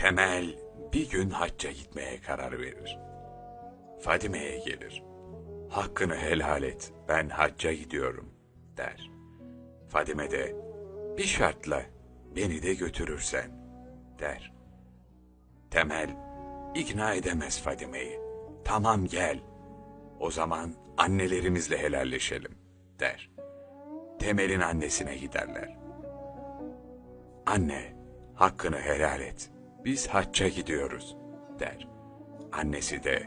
Temel bir gün hacca gitmeye karar verir. Fadime'ye gelir. Hakkını helal et, ben hacca gidiyorum, der. Fadime de, bir şartla beni de götürürsen, der. Temel, ikna edemez Fadime'yi. Tamam gel, o zaman annelerimizle helalleşelim, der. Temel'in annesine giderler. Anne, hakkını helal et. Biz hacca gidiyoruz, der. Annesi de,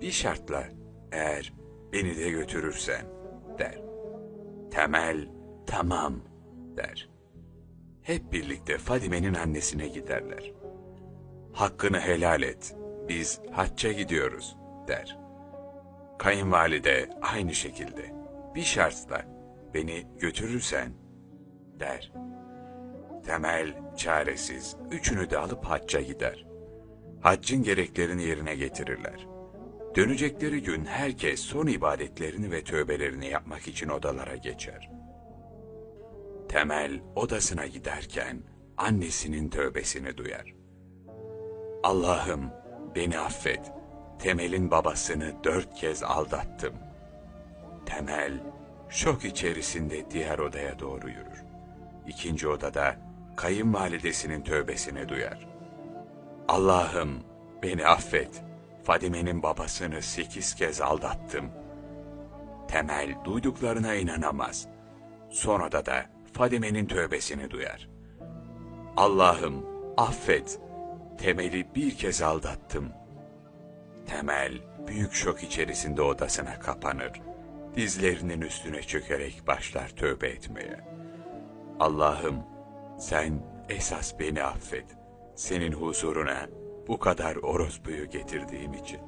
bir şartla, eğer beni de götürürsen, der. Temel, tamam, der. Hep birlikte Fadime'nin annesine giderler. Hakkını helal et, biz hacca gidiyoruz, der. Kayınvalide aynı şekilde, bir şartla, beni götürürsen, der. Temel, çaresiz, üçünü de alıp hacca gider. Haccın gereklerini yerine getirirler. Dönecekleri gün herkes son ibadetlerini ve tövbelerini yapmak için odalara geçer. Temel odasına giderken annesinin tövbesini duyar. Allah'ım beni affet. Temel'in babasını dört kez aldattım. Temel şok içerisinde diğer odaya doğru yürür. İkinci odada kayınvalidesinin tövbesini duyar. Allah'ım beni affet. Fadime'nin babasını sekiz kez aldattım. Temel duyduklarına inanamaz. Son odada Fadime'nin tövbesini duyar. Allah'ım affet. Temel'i bir kez aldattım. Temel büyük şok içerisinde odasına kapanır. Dizlerinin üstüne çökerek başlar tövbe etmeye. Allah'ım sen esas beni affet. Senin huzuruna bu kadar orospuyu getirdiğim için.